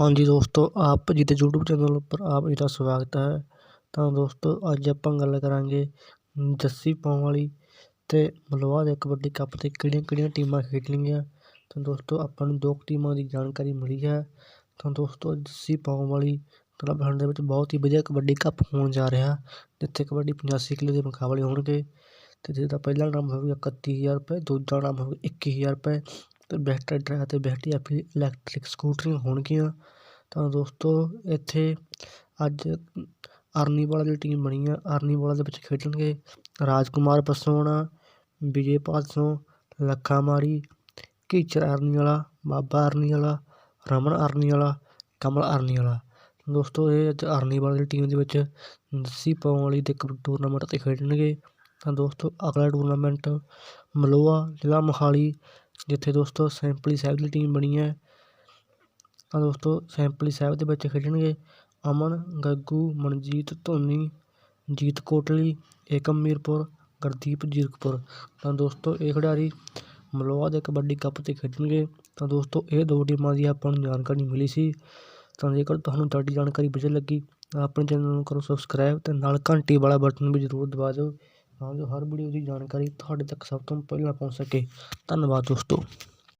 ਹਾਂਜੀ ਦੋਸਤੋ, ਆਪ ਜੀ ਦੇ YouTube ਚੈਨਲ ਉੱਪਰ ਆਪ ਜੀ ਦਾ ਸਵਾਗਤ ਹੈ। ਤਾਂ ਦੋਸਤੋ, ਅੱਜ ਆਪਾਂ ਗੱਲ ਕਰਾਂਗੇ ਜੱਸੀ ਪਾਉਣ ਵਾਲੀ ਤੇ ਮਲਵਾ ਦੇ ਕਬੱਡੀ ਕੱਪ ਤੇ ਕਿਹੜੀਆਂ ਕਿਹੜੀਆਂ ਟੀਮਾਂ ਖੇਡਣਗੀਆਂ ਤਾਂ ਦੋਸਤੋ, ਆਪਾਂ ਨੂੰ ਦੋ ਟੀਮਾਂ ਦੀ ਜਾਣਕਾਰੀ ਮਿਲੀ ਹੈ। ਤਾਂ ਦੋਸਤੋ, ਜੱਸੀ ਪਾਉਣ ਵਾਲੀ ਕਲੱਬ ਹੰਡ ਦੇ ਵਿੱਚ ਬਹੁਤ ਹੀ ਵਧੀਆ ਕਬੱਡੀ ਕੱਪ ਹੋਣ ਜਾ ਰਿਹਾ, ਜਿੱਥੇ ਕਬੱਡੀ 85 ਕਿਲੋ ਦੇ ਮੁਕਾਬਲੇ ਹੋਣਗੇ। ਤੇ ਜਿਹਦਾ ਪਹਿਲਾ ਨਾਮ ਹੋਵੇਗਾ ਇਕੱਤੀ ਹਜ਼ਾਰ ਰੁਪਏ, ਦੂਜਾ ਨਾਮ ਹੋਵੇਗਾ ਇੱਕੀ ਹਜ਼ਾਰ ਰੁਪਏ। ਅਤੇ ਬੈਸਟ ਟਰੈਕ ਅਤੇ ਬੈਸਟ ਆਪਣੀ ਇਲੈਕਟ੍ਰਿਕ ਸਕੂਟਰੀਆਂ ਹੋਣਗੀਆਂ। ਤਾਂ ਦੋਸਤੋ, ਇੱਥੇ ਅੱਜ ਅਰਨੀਵਾਲਾ ਦੀ ਟੀਮ ਬਣੀ ਆ। ਅਰਨੀਵਾਲਾ ਦੇ ਵਿੱਚ ਖੇਡਣਗੇ ਰਾਜਕੁਮਾਰ ਪਸੋਣਾ ਵਿਜੇ ਪਾਸੋਂ ਲੱਖਾ ਮਾਰੀ ਕੀਚਰ ਅਰਨੀ ਵਾਲਾ ਬਾਬਾ ਅਰਨੀ ਵਾਲਾ ਰਮਨ ਅਰਨੀ ਵਾਲਾ ਕਮਲ ਅਰਨੀ ਵਾਲਾ ਦੋਸਤੋ, ਇਹ ਅੱਜ ਅਰਨੀਵਾਲਾ ਦੀ ਟੀਮ ਦੇ ਵਿੱਚ ਦੱਸੀ ਪਾਉਣ ਵਾਲੀ ਦੇ ਇੱਕ ਟੂਰਨਾਮੈਂਟ 'ਤੇ ਖੇਡਣਗੇ। ਤਾਂ ਦੋਸਤੋ, ਅਗਲਾ ਟੂਰਨਾਮੈਂਟ ਮਲੋਆ, ਜ਼ਿਲ੍ਹਾ ਮੋਹਾਲੀ ਜਿੱਥੇ ਦੋਸਤੋ ਸੈਂਪਲੀ ਸਾਹਿਬ ਦੀ ਟੀਮ ਬਣੀ ਹੈ। ਤਾਂ ਦੋਸਤੋ ਸੈਂਪਲੀ ਸਾਹਿਬ ਦੇ ਵਿੱਚ ਖੇਡਣਗੇ ਅਮਨ, ਗੱਗੂ, ਮਨਜੀਤ, ਧੋਨੀ, ਜੀਤ ਕੋਟਲੀ, ਏਕਮ ਮੀਰਪੁਰ, ਗੁਰਦੀਪ ਜੀਰਕਪੁਰ। ਤਾਂ ਦੋਸਤੋ ਇਹ ਖਿਡਾਰੀ ਮਲੋਆ ਦੇ ਕਬੱਡੀ ਕੱਪ 'ਤੇ ਖੇਡਣਗੇ। ਤਾਂ ਦੋਸਤੋ ਇਹ ਦੋ ਟੀਮਾਂ ਦੀ ਆਪਾਂ ਨੂੰ ਜਾਣਕਾਰੀ ਮਿਲੀ ਸੀ। ਤਾਂ ਜੇਕਰ ਤੁਹਾਨੂੰ ਤੁਹਾਡੀ ਜਾਣਕਾਰੀ ਵਧੀਆ ਲੱਗੀ ਤਾਂ ਆਪਣੇ ਚੈਨਲ ਨੂੰ ਕਰੋ ਸਬਸਕ੍ਰਾਈਬ ਤੇ ਨਾਲ ਘੰਟੀ ਵਾਲਾ ਬਟਨ ਵੀ ਜ਼ਰੂਰ ਦਬਾ ਦਿਓ। ਤਾਂ ਜੋ ਹਰ ਵੀਡੀਓ ਦੀ ਜਾਣਕਾਰੀ ਤੁਹਾਡੇ ਤੱਕ ਸਭ ਤੋਂ ਪਹਿਲਾਂ ਪਹੁੰਚ ਸਕੇ। ਧੰਨਵਾਦ ਦੋਸਤੋ।